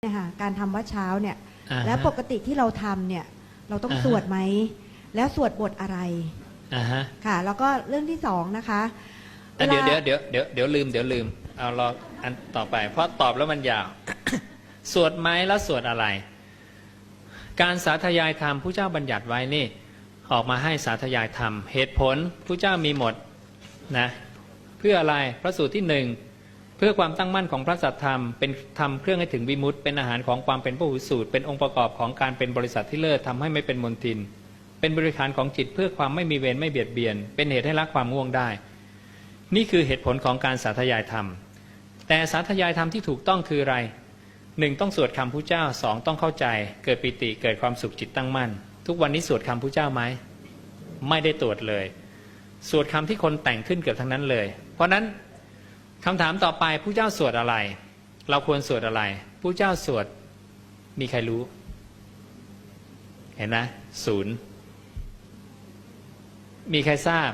เนี่ยค่ะการทำวัดเช้าเนี่ย อ่าฮะ แล้วปกติที่เราทำเนี่ย เราต้องอ่าฮะ สวดไหม แล้วสวดบทอะไรอ่าฮะค่ะ แล้วก็เรื่องที่สองนะคะอะเดี๋ยวลาเดี๋ยวเดี๋ยวเดี๋ยวเดี๋ยวลืมเดี๋ยวลืมเอารออันต่อไป เพราะตอบแล้วมันยาว สวดไหมแล้วสวดอะไร การสาธยายธรรมผู้เจ้าบัญญัติไว้นี่ ออกมาให้สาธยายธรรม เหตุผลผู้เจ้ามีหมดนะเพื่ออะไรพระสูตรที่หนึ่ง เพื่อความตั้งมั่นของพระสัทธรรมเป็นธรรมเครื่องให้ถึงวิมุตติเป็นอาหารของความเป็นพระหุสูตรเป็นองค์ประกอบของการเป็นบริษัทที่เลิศทำให้ไม่เป็นมนทิน เป็นบริการของจิตเพื่อความไม่มีเวรไม่เบียดเบียน เป็นเหตุให้ละความง่วงได้ นี่คือเหตุผลของการสาธยายธรรม แต่สาธยายธรรมที่ถูกต้องคืออะไรหนึ่งต้องสวดคำพุทธเจ้าสองต้องเข้าใจ เกิดปิติเกิดความสุขจิตตั้งมั่น ทุกวันนี้สวดคำพุทธเจ้าไหมไม่ได้ตรวจเลย สวดคำที่คนแต่งขึ้นเกือบทั้งนั้นเลย เพราะฉะนั้น คำถามต่อไปผู้เจ้าสวดอะไร เราควรสวดอะไรผู้เจ้าสวดมีใครรู้ เห็นนะศูนย์มีใครทราบ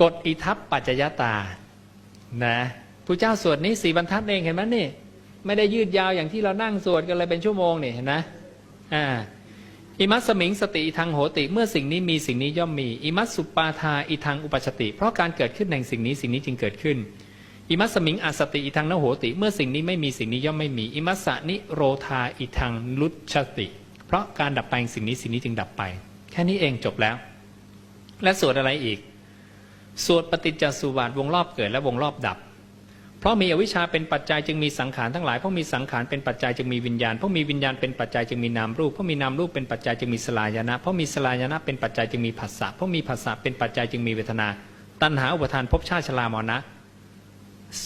กฎอิทัปปัจจยตา นะผู้เจ้าสวดนี้สี่บรรทัดเองเห็นไหมนี่ ไม่ได้ยืดยาวอย่างที่เรานั่งสวดกันเลยเป็นชั่วโมงนี่เห็นไหมอ่า อิมัสสมิงสติอิทังโหติ เมื่อสิ่งนี้มีสิ่งนี้ย่อมมี อิมัสสุปาทาอิทังอุปชติ เพราะการเกิดขึ้นแห่งสิ่งนี้สิ่งนี้จึงเกิดขึ้น อิมัสสมิงอสติอิทังนโหติ เมื่อสิ่งนี้ไม่มีสิ่งนี้ย่อมไม่มี อิมัสสะนิโรธาอิทังลุชติ เพราะการดับไปสิ่งนี้สิ่งนี้จึงดับไป แค่นี้เองจบแล้ว และสวดอะไรอีก สวดปฏิจจสุบาทวงรอบเกิดและวงรอบดับ เพราะมีอวิชชาเป็นปัจจัยจึงมีสังขารทั้งหลายเพราะมีสังขารเป็นปัจจัยจึงมีวิญญาณเพราะมีวิญญาณเป็นปัจจัยจึงมีนามรูปเพราะมีนามรูปเป็นปัจจัยจึงมีสลายนะเพราะมีสลายนะเป็นปัจจัยจึงมีผัสสะเพราะมีผัสสะเป็นปัจจัยจึงมีเวทนา ตัณหาอุปทานภพชาติชรามรณะ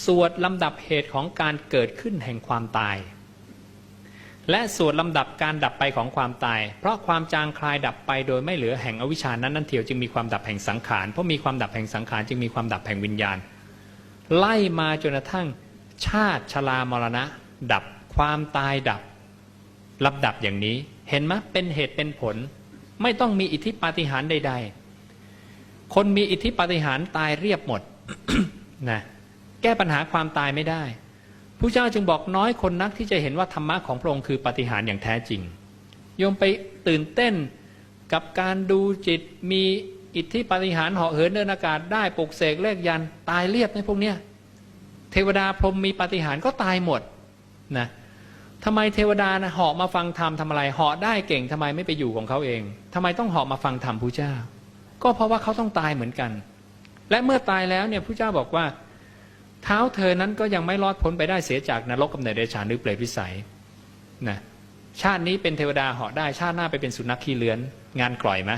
สวดลำดับเหตุของการเกิดขึ้นแห่งความตาย และสวดลำดับการดับไปของความตาย เพราะความจางคลายดับไปโดยไม่เหลือแห่งอวิชชานั้นนั่นเทียวจึงมีความดับแห่งสังขารเพราะมีความดับแห่งสังขารจึงมีความดับแห่งวิญญาณ ไล่มาจนกระทั่ง ชาติชรามรณะ ดับความตายดับลำดับอย่างนี้ เห็นไหมเป็นเหตุเป็นผล ไม่ต้องมีอิทธิปาฏิหาริย์ใด ๆ คนมีอิทธิปาฏิหาริย์ตายเรียบหมดนะแก้ปัญหาความตายไม่ได้ผู้เจ้าจึงบอกน้อยคนนักที่จะเห็นว่าธรรมะของพระองค์คือปาฏิหาริย์อย่างแท้จริง โยมไปตื่นเต้นกับการดูจิตมี อิทธิปฏิหารเหาะเหินเดินอากาศได้ปลุกเสกเลขยันตายเรียบในพวกเนี้ยเทวดาพรหมมีปฏิหารก็ตายหมดนะทำไมเทวดานะเหาะมาฟังธรรมทำอะไรเหาะได้เก่งทำไมไม่ไปอยู่ของเขาเอง ทำไมต้องเหาะมาฟังธรรมผู้เจ้า ก็เพราะว่าเขาต้องตายเหมือนกัน และเมื่อตายแล้วเนี่ยผู้เจ้าบอกว่า เท้าเธอนั้นก็ยังไม่รอดพ้นไปได้เสียจากนรกกำเนิดเดชานหรือเปรตวิสัยนะชาตินี้เป็นเทวดาเหาะได้ชาติหน้าไปเป็นสุนัขขี้เลื้อน งานกล่อยไหม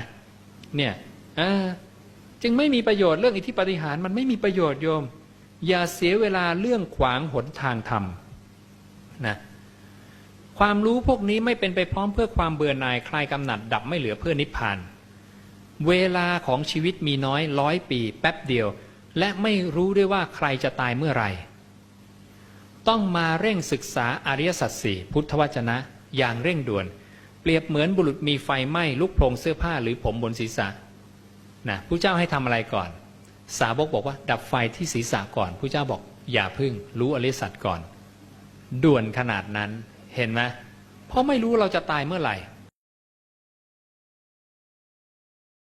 เนี่ย จึงไม่มีประโยชน์เรื่องอิทธิปฏิหารมันไม่มีประโยชน์โยม อย่าเสียเวลาเรื่องขวางหนทางธรรมนะความรู้พวกนี้ไม่เป็นไปพร้อมเพื่อความเบื่อหน่ายคลายกำหนัดดับไม่เหลือเพื่อนิพพาน เวลาของชีวิตมีน้อยร้อยปี แป๊บเดียว และไม่รู้ด้วยว่าใครจะตายเมื่อไหร่ ต้องมาเร่งศึกษาอริยสัจสี่พุทธวจนะ อย่างเร่งด่วน เปรียบเหมือนบุรุษมีไฟไหม้ลุกโพลงเสื้อผ้าหรือผมบนศีรษะ นะผู้เจ้าให้ทำอะไรก่อน สาวกบอกว่า ดับไฟที่ศีรษะก่อนผู้เจ้าบอกอย่าพึ่ง รู้อริสัตก่อน ด่วนขนาดนั้นเห็นไหมเพราะไม่รู้เราจะตายเมื่อไหร่